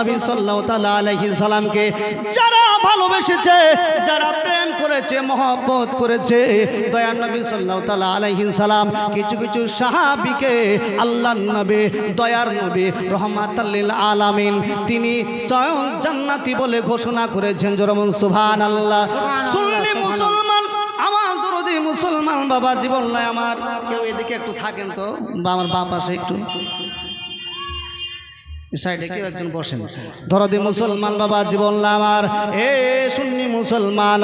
নবী সাল্লাল্লাহু তাআলা আলাইহি সালামকে যারা ভালোবেসেছে, যারা প্রেম করেছে, মহব্বত করেছে, দয়ার নবী সাল্লাল্লাহু তাআলা আলাইহি সালাম কিছু কিছু সাহাবীকে আল্লাহর নবী, দয়ার নবী, রহমাতাল লিল আলামিন তিনি স্বয়ং জান্নাতি বলে ঘোষণা করেছেন। জরমন সুবহানাল্লাহ। সুন্নি মুসলমান, আমার দরদি মুসলমান, বাবা, জীবন নয় আমার। কেউ এদিকে একটু থাকেন তো? আমার বাপ পাশে একটু। সাইডে কেউ একজন বসেন। ধরদি মুসলমান বাবা জীবন লামার এ সুন্নি মুসলমান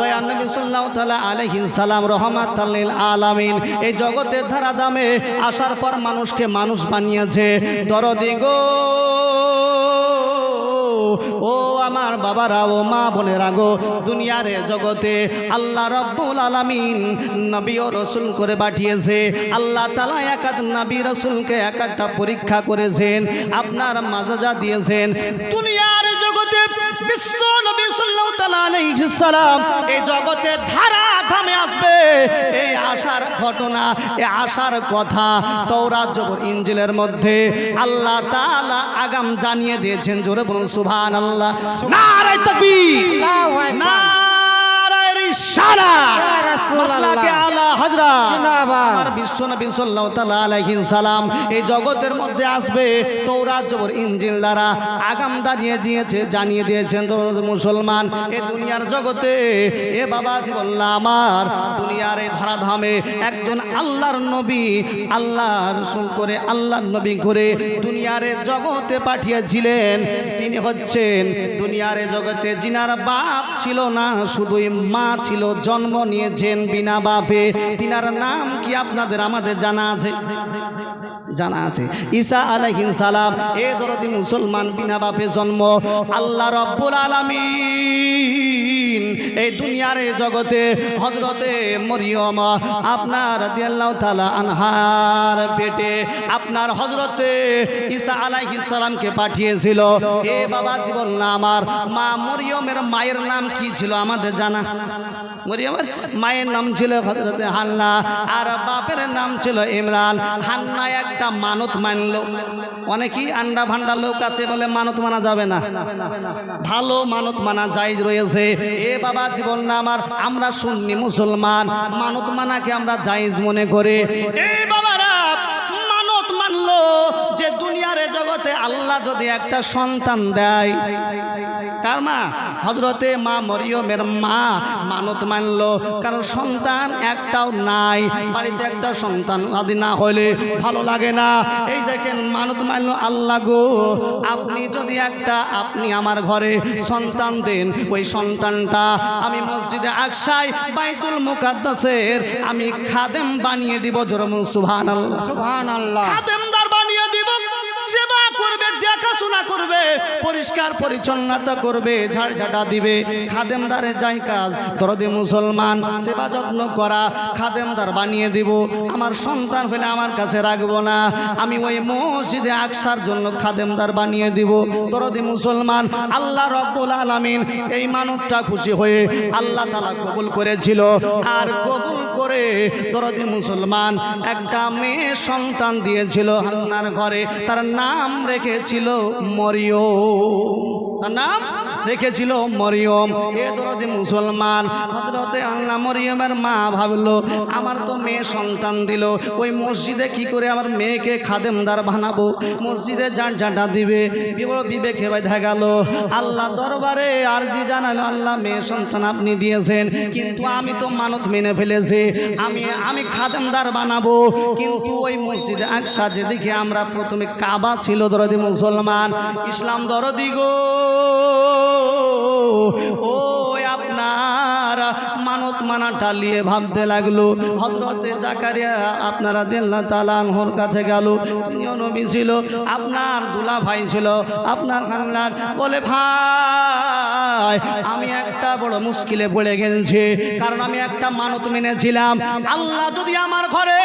দয়া নবী সাল্লাল্লাহু তাআলা আলাইহি সালাম রহমাতাল্লিল আলামিন। এই জগতের ধারা দামে আসার পর মানুষকে মানুষ বানিয়েছে। দরদি গো ও আমার বাবারা ও মা বোনেরা গো, দুনিয়ার জগতে আল্লাহ রব্বুল আলামিন নবী ও রসুল করে পাঠিয়েছে। আল্লাহ তালা একাদ নবী রসুলকে এক একটা পরীক্ষা করেছেন, আপনার মাজাজা দিয়েছেন। দুনিয়ার জগতে বিশ্ব নবী সালাম এই জগতে ধারা ধামে আসবে। এই আশার ঘটনা এই আশার কথা তৌরাত জবর ইঞ্জিলের মধ্যে আল্লাহ তাআলা আগাম জানিয়ে দিয়েছেন জোরে বলুন সুবহানাল্লাহ। নারায়ে তাকবীর। আল্লাহু আকবার। মাসলাকে আলা হযরত। আমার বিশ্ব নবী সাল্লাল্লাহু তাআলা আলাইহি সালাম এই জগতের মধ্যে আসবে। তৌরাত জবর ইনজিল দ্বারা আগাম দাঁড়িয়ে দিয়েছে জানিয়ে দিয়েছেন মুসলমান। দুনিয়ার জগতে এ বাবা আমার। দুনিয়ার এই ধারাধামে একজন আল্লাহর নবী আল্লাহ রসুল করে আল্লাহর নবী করে দুনিয়ার জগতে পাঠিয়েছিলেন। তিনি হচ্ছেন দুনিয়ার জগতে জিনার বাপ ছিল না শুধুই মা ছিল জন্ম নিয়েছেন বিনা বাপে। তিনার নাম কি আপনাদের আমাদের জানা আছে? জানা আছে। ঈসা আলাইহিস সালাম, এ দরদি মুসলমান বিনা বাপে জন্ম। আল্লাহ রব্বুল আলামিন এই দুনিয়ার জগতে হজরতে মরিয়ম, আপনার রাদিয়াল্লাহু তাআলা আনহার পেটে আপনার হজরতে ঈসা আলাইহিস সালামকে পাঠিয়েছিল। এ বাবা, জীবন না আমার। মা মরিয়মের মায়ের নাম কি ছিল আমাদের জানা? মরিয়মের মায়ের নাম ছিল হজরতে হান্না, আর বাপের নাম ছিল ইমরান। হান্না একটা মানত মানলো। অনেকেই আন্ডা ভান্ডা লোক আছে বলে মানত মানা যাবে না। ভালো মানত মানা জায়েজ রয়েছে। এ বাবা, জীবন না আমার, আমরা শুননি মুসলমান। মানত মানাকে আমরা যাইজ মনে করে। এই বাবারা, মানত মানলো। এ জগতে আল্লাহ যদি একটা সন্তান দেয় কার মা? হজরতে মা মরিয়মের মা মানত মানলো কারণ সন্তান একটাও নাই বাড়িতে একটা সন্তান আদি না হলে ভালো লাগে না। এই দেখেন মানত মানলো আল্লাহ গো আপনি যদি একটা আপনি আমার ঘরে সন্তান দেন ওই সন্তানটা আমি মসজিদে আকসাই বাইতুল মুকাদ্দাসের আমি খাদেম বানিয়ে দিব জরমুন সুবহানাল্লাহ। সুবহানাল্লাহ। খাদেমদার দেখাশোনা করবে, পরিষ্কার পরিচ্ছন্নতা করবে, ঝাড়ঝাটা দিবে। খাদেমদারে যাই কাজ, দরদি মুসলমান, সেবা যত্ন করা, খাদেমদার বানিয়ে দিব। আমার সন্তান হলে আমার কাছে রাখব না। আমি ওই মসজিদে আকসার জন্য খাদেমদার বানিয়ে দিব। দরদি মুসলমান, আল্লাহ রব্বুল আলামিন এই মানবটা খুশি হয়ে আল্লাহ তালা কবুল করেছিল। আর কবুল করে দরদি মুসলমান একটা মেয়ে সন্তান দিয়েছিল হান্নার ঘরে। তার নাম রেখেছিল মরিয়ম তার নাম রেখেছিল মরিয়ম। এ দরদি মুসলমান। হজরতে আল্লাহ মরিয়মের মা ভাবলো, আমার তো মেয়ে সন্তান দিল। ওই মসজিদে কি করে আমার মেয়েকে খাদেমদার বানাবো? মসজিদে যান জাটা দিবে বিবেকে দেখা গেল, আল্লাহ দরবারে আরজি জানালো, আল্লাহ, মেয়ে সন্তান আপনি দিয়েছেন, কিন্তু আমি তো মানত মেনে ফেলেছি। আমি আমি খাদেমদার বানাবো। কিন্তু ওই মসজিদে আকসা যে দেখি আমরা প্রথমে কাবা ছিল দরদি মুসলমান। ইসলাম দরদি গো। ও আপনার মানত মানা টালিয়ে ভাবতে লাগল। হজরতে জাকারিয়া আপনারা দিল্লা তালানহর কাছে গেল। তিনিও নবী ছিল, আপনার দুলা ভাই ছিল, আপনার খানলার। বলে, ভাই, আমি একটা বড় মুশকিলে পড়ে গেছি কারণ আমি একটা মানত মেনেছিলাম। আল্লাহ যদি আমার ঘরে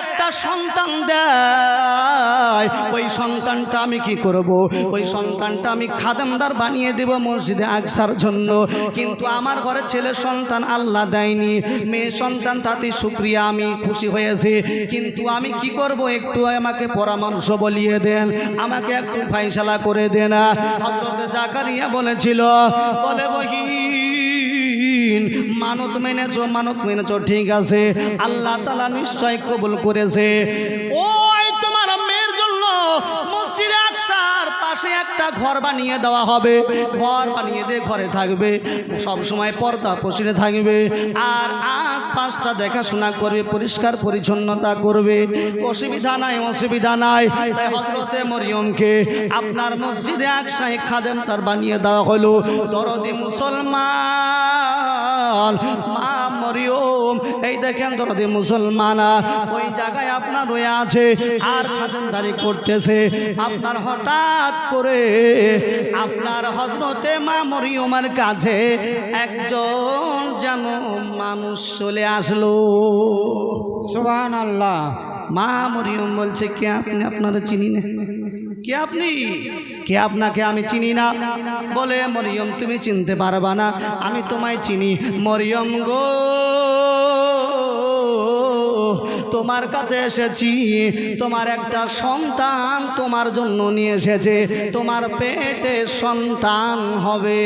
একটা সন্তান দেয়, ওই সন্তানটা আমি কি করব? ওই সন্তানটা আমি খাদেমদার বানিয়ে দেব মসজিদে আকসার জন্য। কিন্তু আমার ঘরে ছেলে সন্তান আল্লাহ দেয় যায়নি মেয়ে সন্তান তাতে শুক্রিয়া আমি খুশি হয়েছে। কিন্তু আমি কি করব? একটু আমাকে পরামর্শ বলিয়ে দেন। আমাকে একটু ফাইসালা করে দেন। জাকারিয়া বলেছিল, বলে বহিন, মানত মেনেছো মানত মেনেছো, ঠিক আছে। আল্লাহ তালা নিশ্চয় কবুল করেছে। ওই পাশে একটা ঘর বানিয়ে দেওয়া হবে। ঘর বানিয়ে দিয়ে ঘরে থাকবে। সব সময় পর্দা পশিরে থাকবে। আর আশপাশটা দেখাশোনা করবে, পরিষ্কার পরিচ্ছন্নতা করবে। অসুবিধা নাই অসুবিধা নাই। তাই হজরতে মরিয়মকে আপনার মসজিদে আকসায় খাদেম তার বানিয়ে দেওয়া হলো। দরদি মুসলমান, মা মরিয়ম। এই দেখেন দরদি মুসলমান ওই জায়গায় আপনার রয়ে আছে। আর খাদেমদারি করতেছে। আপনার হঠাৎ করে আপনার হজরতে মা মরিয়মার কাছে একজন যেন মানুষ চলে আসলো। সোহান আল্লাহ মা মরিয়ম বলছে কে আপনি? আপনারা চিনি না? কে আপনি? কে আপনাকে আমি চিনি না? বলে মরিয়ম তুমি চিনতে পারবা না আমি তোমায় চিনি। মরিয়ম গো তোমার কাছে এসেছি, তোমার একটা সন্তান তোমার জন্য নিয়ে এসেছে, তোমার পেটে সন্তান হবে,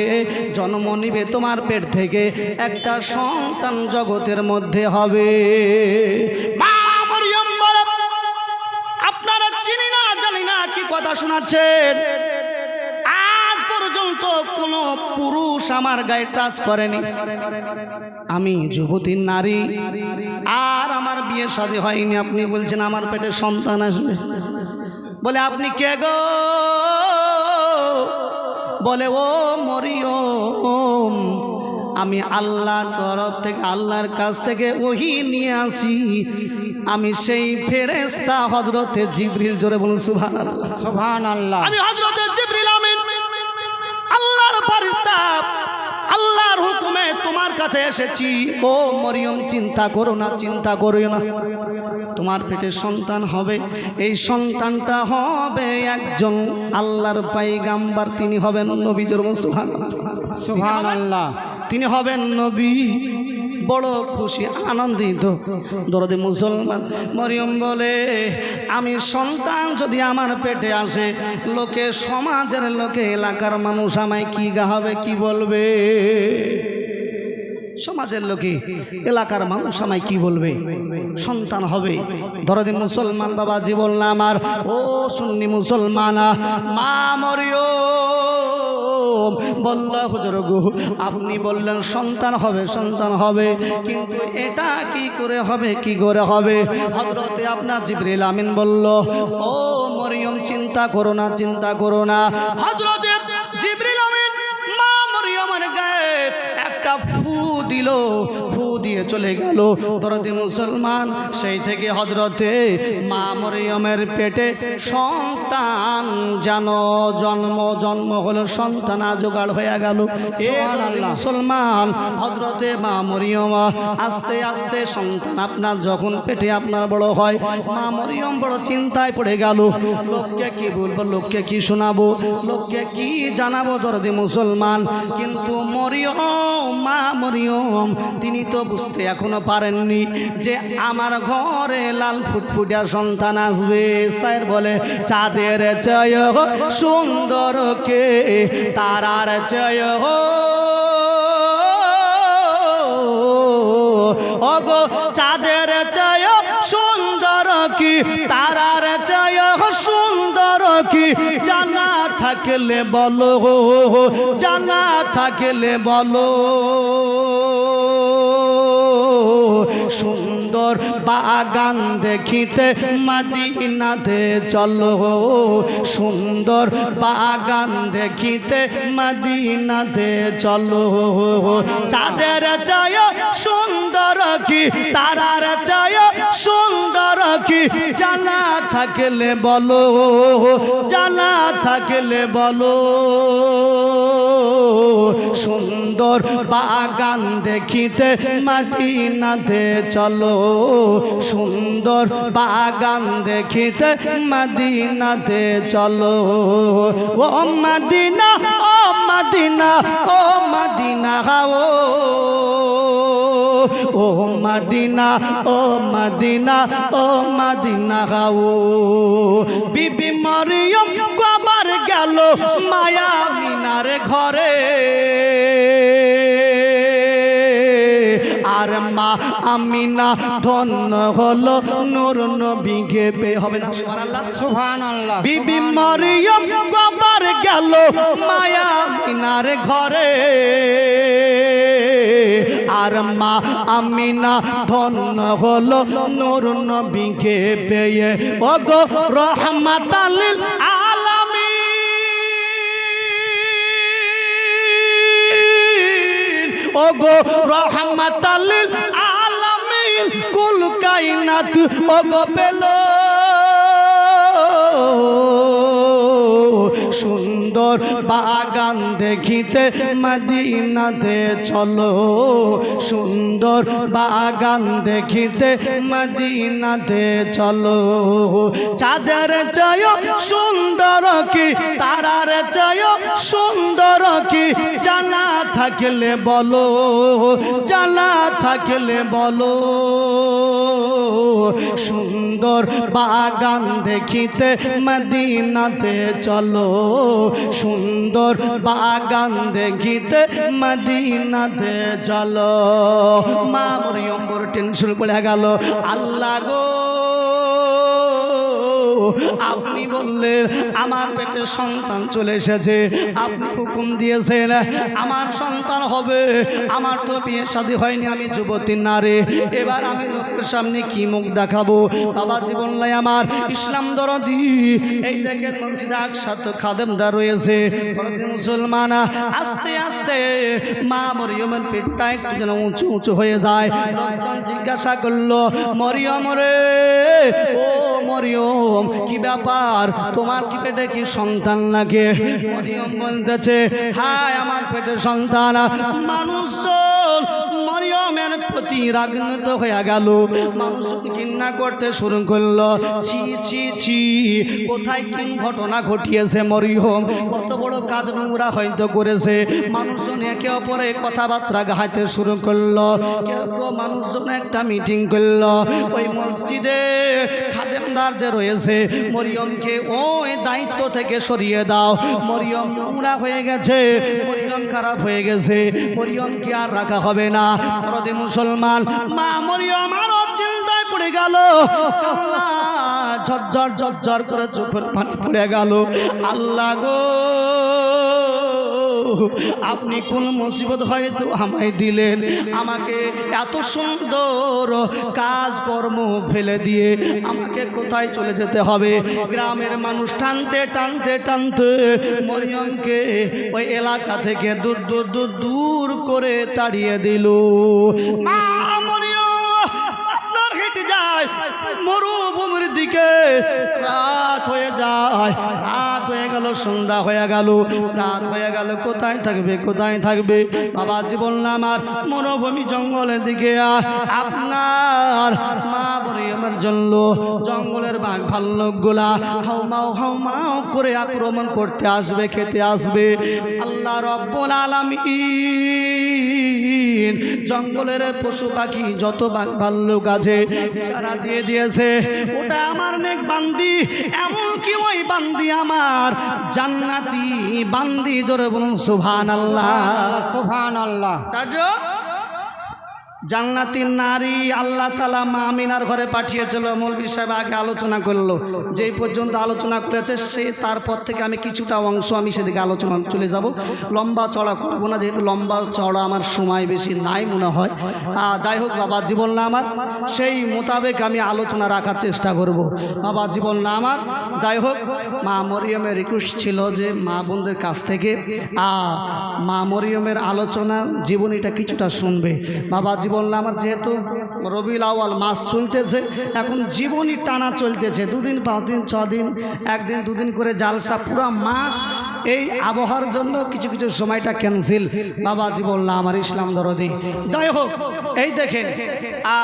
জন্ম নিবে তোমার পেট থেকে, একটা সন্তান জগতের মধ্যে হবে। মা আপনারা চিনি না, জানি না কি কথা শোনাচ্ছেন। পুরুষ আমার গায়ে টাচ করেনি। আমি যুবতী নারী। আর আমার বিয়ে শাদী হয়নি। আপনি বলছেন আমার পেটে সন্তান আসবে। বলে আপনি কে গো? বলে ও মরিয়ম। আমি আল্লাহর তরফ থেকে আল্লাহর কাছ থেকে ওহি নিয়ে আসি। আমি সেই ফেরেস্তা হজরতে জিবরিল। জোরে বলুন সুভান আল্লাহ সুবহান আল্লাহ আমি হজরতে জিবরিল ফারিস্তা আল্লাহর হুকুমে তোমার কাছে এসেছি। ও মরিয়ম চিন্তা করো না চিন্তা করো না। তোমার পেটে সন্তান হবে এই সন্তানটা হবে একজন আল্লাহর পাই গাম্বার তিনি হবেন নবী জন্ম সুহান সুহান আল্লাহ তিনি হবেন নবী। বড় খুশি, আনন্দিত। দরদে মুসলমান মরিয়ম বলে, আমি সন্তান যদি আমার পেটে আসে, লোকে, সমাজের লোকে, এলাকার মানুষ আমায় কি গাহাবে কি বলবে? সমাজের লোকে, এলাকার মানুষ আমায় কি বলবে? সন্তান হবে। ধরদি মুসলমান বাবা, জীবন আমার। ও সুন্নি মুসলমান, মা মরিও বলল হুজুর গো, আপনি বললেন সন্তান হবে সন্তান হবে। কিন্তু এটা কি করে হবে, কি করে হবে? হজরতে আপনার জিবরিল আমিন বলল, ও মরিয়ম, চিন্তা করো না, চিন্তা করো না। হজরতে জিবরিল আমিন মা মরিয়মের গায়ে একটা ফু দিল। দিয়ে চলে গেল। দরদি মুসলমান সেই থেকে হজরতে মা মরিয়মের পেটে সন্তান যেন জন্ম জন্ম হলো সন্তান জোগাড় হয়ে গেল। এ মুসলমান হজরতে মা মরিয়ম আস্তে আস্তে সন্তান আপনার যখন পেটে আপনার বড় হয় মা মরিয়ম বড় চিন্তায় পড়ে গেল। লোককে কি বলব লোককে কি শোনাবো লোককে কি জানাব দরদি মুসলমান? কিন্তু মরিয়ম মা মরিয়ম তিনি তো বুঝতে এখনও পারেননি যে আমার ঘরে লাল ফুটফুটিয়া সন্তান আসবে। স্যার বলে, চাঁদের চয় সুন্দর কে, তারার চয় অগো, চাঁদের চয় সুন্দর কি, তারার চয় সুন্দর কি। জানা থাকলে বলো, জানা থাকলে বলো। সুন্দর বাগান দেখিতে মাদিনাতে চলো। সুন্দর বাগান দেখিতে মাদিনাতে চলো। চাঁদের চায় সুন্দর কি, তারার চায় সুন্দর কি? জানা থাকলে বলো, জানা থাকলে বলো। সুন্দর বাগান দেখিতে মাদিনাতে চলো। সুন্দর বাগান দেখিতে মাদিনাতে চলো। ও মাদিনা ও মাদিনা ও মাদিনা, ও। ও মদিনা ও মদিনা ও মদিনা গাও বিবি মরিয়ম কবার গেল মায়া মিনার ঘরে। আর মা আমিনা ধন্য হলো নূর নবীকে পে হবে না। সুবহানাল্লাহ। বিবি মরিয়ম কবার গেল মায়া মিনার ঘরে। আর মা আমিনা ধন্য হলো নূর নবীকে পেয়ে। ও গো রহমাতালিল আলামিন ও গো রহমাতালিল আলামিন, কুল কাইনাত ও গো পেল। সুন্দর বাগান দেখিতে মদিনাতে চলো। সুন্দর বাগান দেখিতে মদিনাতে চলো। চাঁদের চয় সুন্দর কি, তারার চায় সুন্দর কি থাকলে বলো জানা থাকলে বলো। সুন্দর বাগান দেখিতে মদিনাতে চলো। সুন্দর বাগান দেখিতে মদিনাতে চলো। মা মরিয়ম বড় টেনশন পড়ে গেল, আল্লাহ গো। আপনি বললেন, আমার পেটে সন্তান চলে এসেছে। আপনি হুকুম দিয়েছেন, আমার সন্তান হবে। আমার তো বিয়ে শাদী হয়নি, আমি যুবতী নারী। এবার আমি লোকের সামনে কি মুখ দেখাবো? বাবা, জীবন লাই আমার। ইসলাম দরদি। এই দেখেন মসজিদে একসাথ খাদেমদার রয়েছে। মুসলমান, আস্তে আস্তে মা মরিয়মের পেটটা একটু যেন উঁচু উঁচু হয়ে যায়। জিজ্ঞাসা করল, মরিয়ম রে, ও মরিয়ম, কি ব্যাপার? তোমার কি পেটে কি সন্তান লাগে মরিয়ম বলতেছে, হায়, আমার পেটে সন্তান মানুষজন মরিয়মের প্রতি রাগনিত হয়ে গেল। মানুষজন ঘৃণা করতে শুরু করল। ছি ছি ছি, কোথায় কি ঘটনা ঘটিয়েছে মরিয়ম? কত বড় কাজ নোংরা হয়তো করেছে। মানুষজন একে অপরে কথাবার্তা গাইতে শুরু করল। কেউ কেউ মানুষজন একটা মিটিং করল। ওই মসজিদে খাদেমদার যে রয়েছে, মরিয়মকে ওই দায়িত্ব থেকে সরিয়ে দাও। মরিয়ম নোংরা হয়ে গেছে, মরিয়ম খারাপ হয়ে গেছে। মরিয়মকে আর রাখা হবে না। পরদে মুসলমান, মা মরিয়ম আরও চিন্তায় পড়ে গেল। ঝরঝর ঝরঝর করে চোখের পানি পড়ে গেল। আল্লাহ গো। আপনি কোন মুসিবত হয়তো আমায় দিলেন। আমাকে এত সুন্দর কাজকর্ম ফেলে দিয়ে আমাকে কোথায় চলে যেতে হবে? গ্রামের মানুষ টানতে টানতে টানতে মরিয়মকে ওই এলাকা থেকে দূর দূর দূর দূর করে তাড়িয়ে দিল। মা! দিকে রাত হয়ে যায়, রাত হয়ে গেল, সন্ধ্যা হয়ে গেল, রাত হয়ে গেল, কোথায় থাকবে কোথায় থাকবে বাবা জীবন আমার মরুভূমি জঙ্গলের দিকে। আপনার মা বলে আমার জন্য জঙ্গলের বাঘ ভাল্লুকগুলা হাউমাও হাউমাও করে আক্রমণ করতে আসবে, খেতে আসবে আল্লাহ রব্বুল আলামিন জঙ্গলের পশু পাখি যত ভাল্লুক আছে সারা দিয়ে দিয়েছে। ওটা আমার নেক বান্দি এমনকি ওই বান্দি আমার জান্নাতি বান্দি জোরে বলুন সুভান আল্লাহ সুভান আল্লাহ চার্য জান্নাতি নারী আল্লাহ তালা মা আমিনার ঘরে পাঠিয়েছিল। মৌলবী সাহেব আগে আলোচনা করল। যেই পর্যন্ত আলোচনা করেছে, সে তারপর থেকে আমি কিছুটা অংশ আমি সেদিকে আলোচনা চলে যাব। লম্বা চড়া করব না, যেহেতু লম্বা চড়া আমার সময় বেশি নাই মনে হয়। যাই হোক বাবা, জীবন না আমার। সেই মোতাবেক আমি আলোচনা রাখার চেষ্টা করব। বাবা, জীবন না আমার। যাই হোক, মা মরিয়মের রিকোয়েস্ট ছিল যে মা বোনদের কাছ থেকে মা মরিয়মের আলোচনা জীবনীটা কিছুটা শুনবে। বাবা জীবন আমার যেহেতু রবি আওয়াল মাস চলতেছে, এখন জীবনই টানা চলতেছে। দুদিন, পাঁচ দিন, ছ দিন, একদিন, দুদিন করে জালসা পুরো মাস এই আবহাওয়ার জন্য কিছু কিছু সময়টা ক্যান্সেল বাবা জীবন আমার ইসলাম দরদি। যাই হোক, এই দেখেন, আ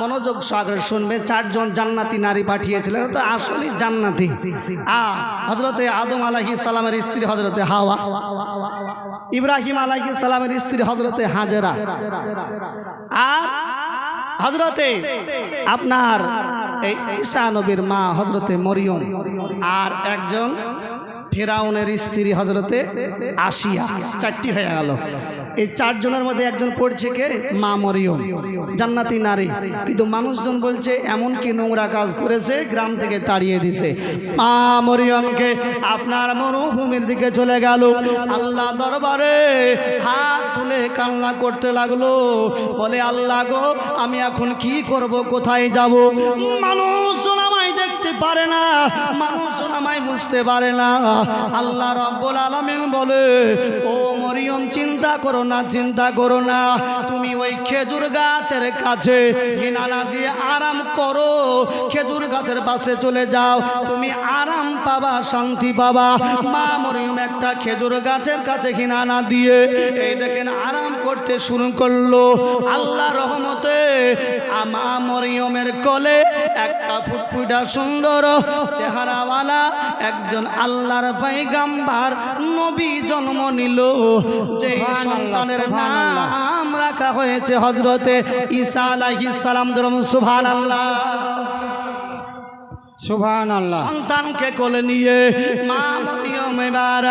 মনোযোগ সাগরে শুনবে, চারজন জান্নাতি নারী পাঠিয়েছিলেন তো আসলেই জান্নাতি। আ হজরতে আদম আলাহি সালামের স্ত্রী হজরতে হাওয়া, ইব্রাহিম আলাহি সালামের স্ত্রী হজরতে হাজেরা। আর হজরতে আপনার এই ঈসা নবীর মা হজরতে মরিয়ম, আর একজন ফেরাউনের স্ত্রী হজরতে আসিয়া, চারটি হয়ে গেল। এই চারজনের মধ্যে একজন পড়ছে কে? মা মরিয়ম। জান্নাতি নারী। কিন্তু মানুষজন বলছে, এমন কি নোংরা কাজ করেছে, গ্রাম থেকে তাড়িয়ে দিছে। মা মরিয়মকে আপনার মরুভূমির দিকে চলে গেল। আল্লাহ দরবারে হাত তুলে কান্না করতে লাগল। বলে, আল্লাহ গো, আমি এখন কি করব? কোথায় যাব? মানুষজন দেখতে পারে না মানুষজন আমায় বুঝতে পারে না। আল্লাহ রব্বুল আলামিন বলে, ও মরিয়ম, চিন্তা করো না, চিন্তা করো না। তুমি ওই খেজুর গাছের কাছে হিনানা দিয়ে আরাম করো। খেজুর গাছের পাশে চলে যাও। তুমি আরাম পাবা, শান্তি পাবা। মা মরিয়ম একটা খেজুর গাছের কাছে হিনানা দিয়ে এই দেখেন আরাম করতে শুরু করল। আল্লাহ রহমতে আমা মরিয়মের কোলে একটা ফুটফুটা সুন্দর চেহারাওয়ালা একজন আল্লাহর পাইগাম্বার নবী জন্ম নিল। যে সন্তানের নাম রাখা হয়েছে হজরতে ঈসা আলাইহিস সালাম আল্লাহ সুবহানাল্লাহ। সুভান আল্লাহ সন্তানকে কোলে নিয়ে মা মরিয়ম এবার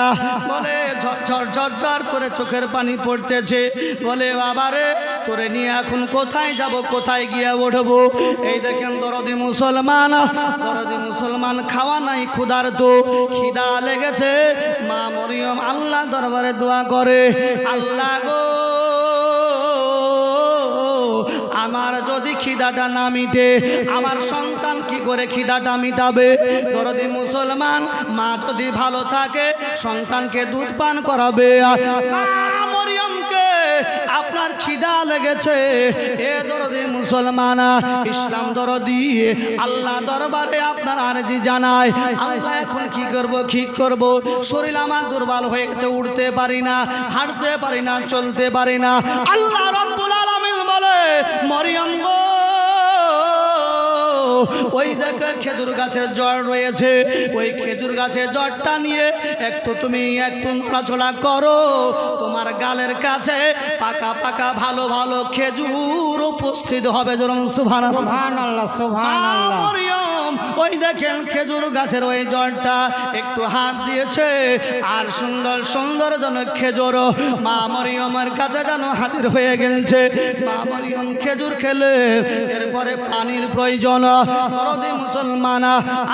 বলে, ঝরঝর ঝরঝর করে চোখের পানি পড়তেছে। বলে বাবারে তোরে নিয়ে এখন কোথায় যাব, কোথায় গিয়ে উঠবো? এই দেখেন দরদি মুসলমান দরদি মুসলমান খাওয়া নাই ক্ষুধার তো খিদা লেগেছে। মা মরিয়ম আল্লাহ দরবারে দোয়া করে, আল্লাহ গো, আমার যদি খিদাটা না মিটে, আমার কি করে খিদাটা মিটাবে। দরদি মুসলমান, মা যদি ভালো থাকে, সন্তানকে দুধ পান করাবে। আপনার খিদা লেগেছে। এ দরদি মুসলমান, ইসলাম দরদি, আল্লাহ দরবারে আপনার আরজি জানায়। আল্লাহ এখন কি করব কি করব? শরীর আমার দুর্বল হয়ে গেছে, উঠতে পারি না, হাঁটতে পারি না, চলতে পারি না। আল্লাহ রব্বুল আলামিন বলে, মরিয়ম গো ওই দেখো খেজুর গাছের জ্বর রয়েছে। ওই খেজুর গাছের জ্বরটা নিয়ে একটু তুমি একটু নড়াচড়া করো। তোমার গালের কাছে পাকা পাকা ভালো ভালো খেজুর উপস্থিত হবে যেরকম সুভান সুভান আল্লাহ সুভান আল্লাহ ওই দেখেন খেজুর গাছের ওই জলটা একটু হাত দিয়েছে, আর সুন্দর সুন্দর যেন খেজুর মা মরিয়মের কাছে যেন হাজির হয়ে গেছে মা মরিয়ম খেজুর খেলে এরপরে পানির প্রয়োজন। দরদি মুসলমান,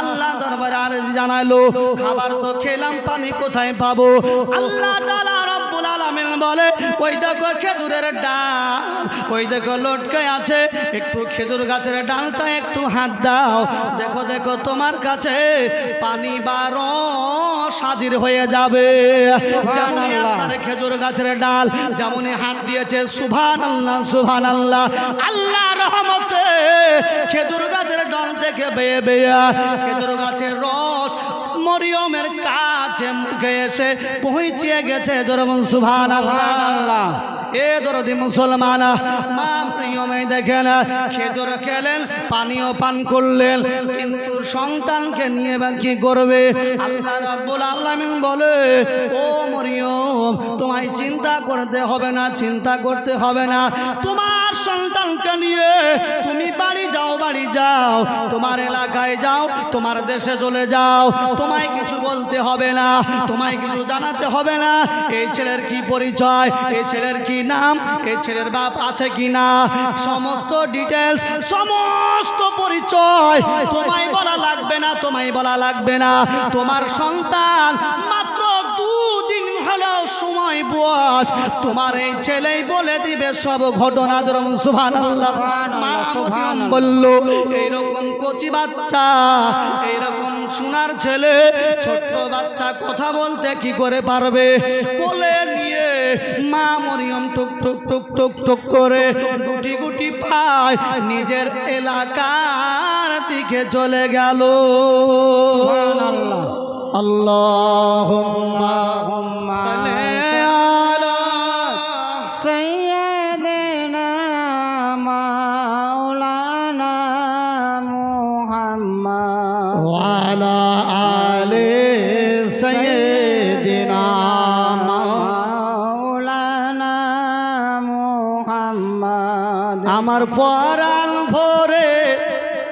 আল্লাহ দরবারে আর জানাইলো, খাবার তো খেলাম, পানি কোথায় পাবো? আল্লাহ তাআলা রব্বুল আলামিন বলে ওই দেখো খেজুরের ডাল ওই দেখো লটকে আছে একটু খেজুর গাছের ডালটা একটু হাত দাও দেখো দেখো তোমার কাছে পানি বা রস হাজির হয়ে যাবে। খেজুর গাছের ডাল যেমনই হাত দিয়েছে সুভান আল্লাহ সুভান আল্লাহ আল্লাহ রহমতে খেজুর গাছের ডাল থেকে বেয়ে বেয়ে খেজুর গাছের রস মরিয়মের কাছে মুখে এসে পৌঁছিয়ে গেছে। যেরকম সুভান আল্লাহ এ দরদি মুসলমান, মা প্রিয়মে দেখেন, খেজুর খেলেন, পানীয় পান করলেন, কিন্তু সন্তানকে নিয়ে এবার কি করবে? বলে, ও মরিয়ম, তোমায় চিন্তা করতে হবে না, চিন্তা করতে হবে না। তোমার সন্তানকে নিয়ে তুমি বাড়ি যাও বাড়ি যাও। তোমার এলাকায় যাও, তোমার দেশে চলে যাও। তোমায় কিছু বলতে হবে না, তোমায় কিছু জানাতে হবে না। এই ছেলের কি পরিচয়, এই ছেলের কি নাম, এই ছেলের বাপ আছে কি না সমস্ত ডিটেলস সমস্ত পরিচয় তোমায় বলা লাগবে না, তোমায় বলা লাগবে না। তোমার সন্তান হলো সময় বস তোমার এই ছেলেই বলে দিবে সব ঘটনা যেরকম সুভান আল্লাহ বলল এইরকম কচি বাচ্চা এইরকম সোনার ছেলে ছোট্ট বাচ্চা কথা বলতে কি করে পারবে? কোলে নিয়ে মা মরিয়ম টুক টুক টুক টুক টুক করে গুটি গুটি পায় নিজের এলাকার দিকে চলে গেল। আল্লাহ আল্লাহ আলে আমার পরাণ ভরে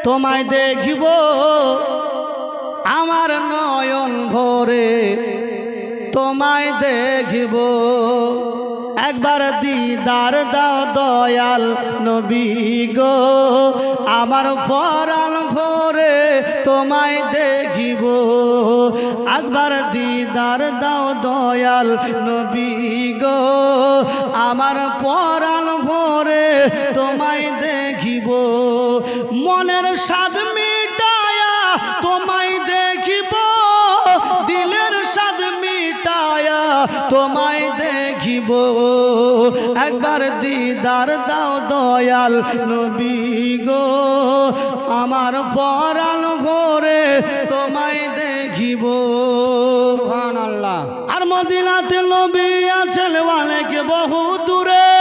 তোমায় দেখিব আমার নয়ন ভরে তোমায় দেখিব। একবার দিদার দাও দয়াল নবী গো। আমার পরাণ ভরে তোমায় দেখিব। একবার দিদার দাও দয়াল নবী গো। আমার পরাণ ভরে তোমায় দেখিব। মনের স্বাদ তোমায় দেখিব। একবার দিদার দাও দয়াল নবী গো। আমার পরাণ ভরে তোমায় দেখিব। আল্লাহ আর মদিনাতে নবী আছেন অনেক বহু দূরে।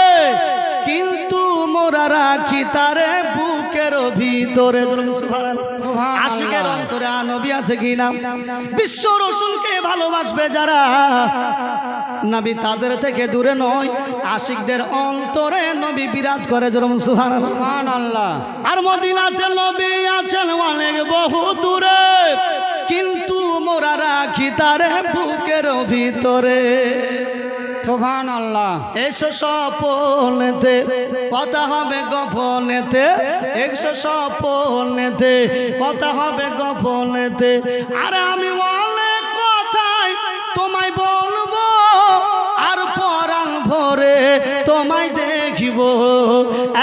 কিন্তু মোরা রাখি তারে বুকের ভিতরে। সুবহানাল্লাহ। আশিকের অন্তরে আ নবী আছে কিনা বিশ্ব রসুলকে ভালোবাসবে যারা? নবী তাদের থেকে দূরে নয় আশিকদের অন্তরে নবী বিরাজ করে যেরকম সুহান সুহান আল্লাহ আর মদিনাতে নবী আছেন অনেক বহু দূরে কিন্তু মোরা রাখি তারে বুকের ভিতরে। সুহান আল্লাহ এসো সপনেতে, কথা হবে গোপনেতে। একশো সপনেতে, কথা হবে গোপনেতে। আর আমি অনেক কথাই তোমায় বলব, আর পরাণ ভরে তোমায় দেখিব।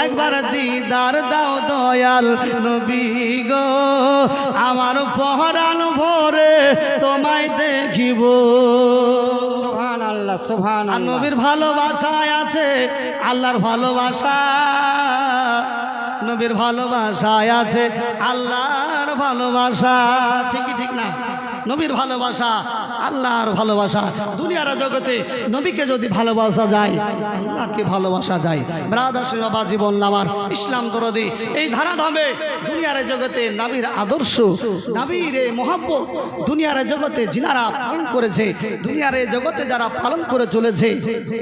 একবার দিদার দাও দয়াল নবী গো, আমার পরাণ ভরে তোমায় দেখিব। আল্লাহ সোহান আর নবীর ভালোবাসায় আছে, আল্লাহর ভালোবাসা। নবীর ভালোবাসায় আছে, আল্লাহর ভালোবাসা। ঠিকই ঠিক না? নবীর ভালোবাসা, আল্লাহর ভালোবাসা। দুনিয়ার জগতে নবীকে যদি ভালোবাসা যায়, আল্লাহকে ভালোবাসা যায়। বাবা জীবন আমার ইসলাম দরদি, এই ধারা ধামে দুনিয়ার জগতে নাবির আদর্শ, নাবির এই দুনিয়ার জগতে যিনারা পালন করেছে, দুনিয়ার জগতে যারা পালন করে চলেছে,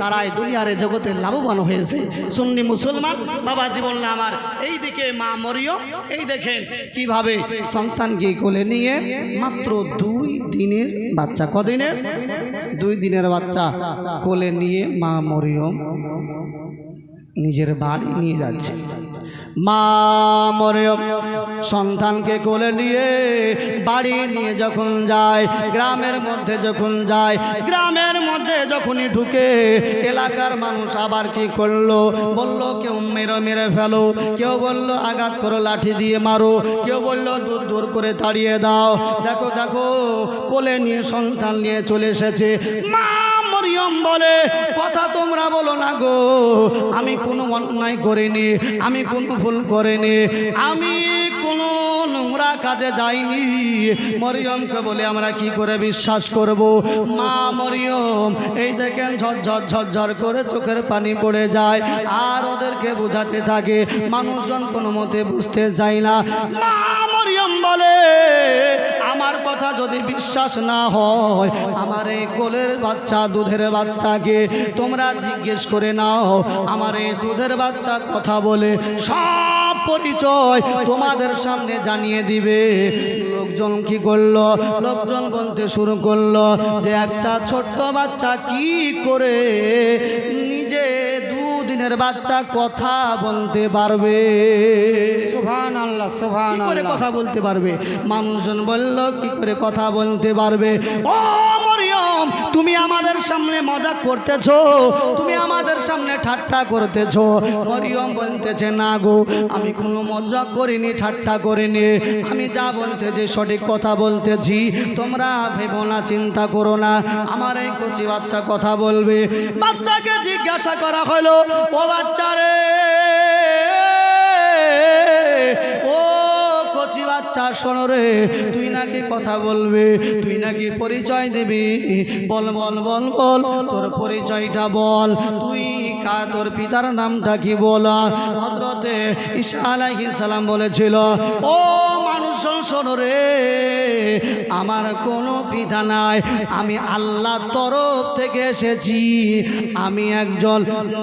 তারাই দুনিয়ার জগতে লাভবান হয়েছে। সুন্নি মুসলমান, বাবা জীবন আমার এই দিকে মা মরিয়ম, এই দেখেন কীভাবে সন্তানকে কোলে নিয়ে মাত্র দুই দিনের বাচ্চা। কদিনের? দুই দিনের বাচ্চা। কোলে নিয়ে মা মরিয়ম নিজের বাড়ি নিয়ে যাচ্ছে। মা মরিয়ম সন্তানকে কোলে নিয়ে বাড়ি নিয়ে যখন যায়, গ্রামের মধ্যে যখন যায়, গ্রামের মধ্যে যখনই ঢুকে এলাকার মানুষ আবার কি করল? বলল, কেউ মেরে মেরে ফেলো। কেউ বলল, আঘাত করো, লাঠি দিয়ে মারো। কেউ বলল, দূর দূর করে তাড়িয়ে দাও। দেখো দেখো, কোলে নিয়ে সন্তান নিয়ে চলে এসেছে। মা মরিয়ম বলে, কথা তোমরা বলো না গো। আমি কোনো অন্যায় করিনি, আমি কোনো ভুল করিনি, আমি কোনো নোংরা কাজে যাইনি। মরিয়মকে বলে, আমরা কি করে বিশ্বাস করব? মা মরিয়ম, এই দেখেন ঝরঝর ঝরঝর করে চোখের পানি পড়ে যায়, আর ওদেরকে বোঝাতে থাকে, মানুষজন কোনো মতে বুঝতে চায় না। মা মরিয়ম বলে আমার কথা যদি বিশ্বাস না হয়, আমার এই কোলের বাচ্চা, দুধের বাচ্চাকে তোমরা জিজ্ঞেস করে নাও। আমার এই দুধের বাচ্চা কথা বলে সব পরিচয় তোমাদের সামনে জানিয়ে দিবে। লোকজন কি করল? লোকজন বলতে শুরু করল যে, একটা ছোট্ট বাচ্চা কি করে নিজে দুদিনের বাচ্চা কথা বলতে পারবে। সুভান আল্লাহ সুভান করে কথা বলতে পারবে? মানুষজন বলল কি করে কথা বলতে পারবে? ও মরিয়ম! তুমি আমাদের সামনে মজা করতেছো? তুমি আমাদের সামনে ঠাট্টা করতেছো? মরিয়ম বলতেছে, না গো, আমি কোনো মজা করিনি, ঠাট্টা করিনি। আমি যা বলতেছি, সঠিক কথা বলতেছি। তোমরা ভেবো না, চিন্তা করো না। আমার এই কচি বাচ্চা কথা বলবে। বাচ্চাকে জিজ্ঞাসা করা হলো, ও বাচ্চারে বাচ্চা শোনো রে, তুই নাকি কথা বলবে, তুই নাকি পরিচয় দিবি? বল বল বল বল, তোর পরিচয়টা বল। তুই কা, তোর পিতার নামটা কি বল? হজরতে ঈশা আলাইহিস সালাম বলেছিল, ও শোন শোন রে আমার কোনো পিতা নাই। আমি আল্লাহ তরফ থেকে এসেছি। আমি একজন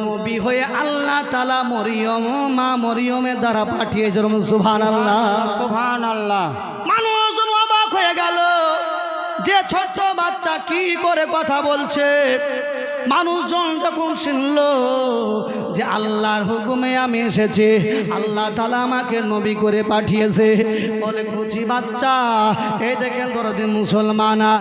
নবী হয়ে আল্লাহ তালা মরিয়ম মা মরিয়মের দ্বারা পাঠিয়েছিলাম সুভান আল্লাহ সুবহান আল্লাহ মানুষজন অবাক হয়ে গেল যে ছোট্ট বাচ্চা কি করে কথা বলছে। মানুষজন যখন শুনল যে আল্লাহর হুকুমে আমি এসেছি, আল্লাহ তালা আমাকে নবী করে পাঠিয়েছে। বলে কুচি বাচ্চা, এই দেখেন তোরা মুসলমান